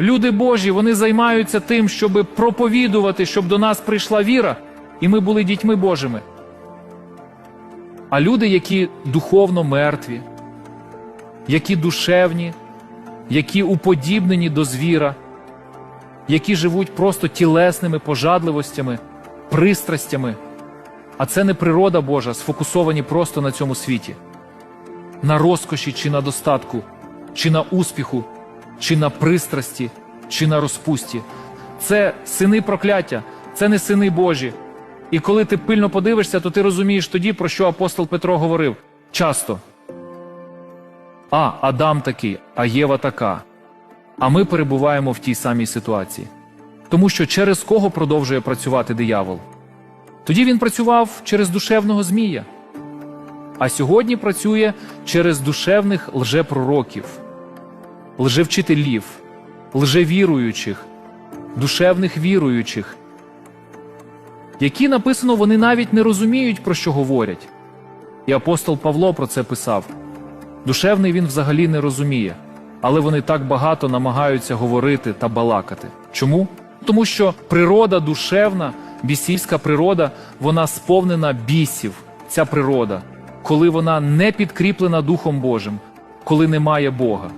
Люди Божі, вони займаються тим, щоб проповідувати, щоб до нас прийшла віра, і ми були дітьми Божими. А люди, які духовно мертві, які душевні, які уподібнені до звіра, які живуть просто тілесними пожадливостями, пристрастями, а це не природа Божа, сфокусовані просто на цьому світі, на розкоші чи на достатку, чи на успіху, чи на пристрасті, чи на розпусті. Це сини прокляття, це не сини Божі. І коли ти пильно подивишся, то ти розумієш тоді, про що апостол Петро говорив часто. А, Адам такий, а Єва така. А ми перебуваємо в тій самій ситуації. Тому що через кого продовжує працювати диявол? Тоді він працював через душевного змія, а сьогодні працює через душевних лжепророків, лжевчителів, лжевіруючих, душевних віруючих, які написано, вони навіть не розуміють, про що говорять. І апостол Павло про це писав. Душевний він взагалі не розуміє, але вони так багато намагаються говорити та балакати. Чому? Тому що природа душевна, бісівська природа, вона сповнена бісів, ця природа, коли вона не підкріплена Духом Божим, коли немає Бога.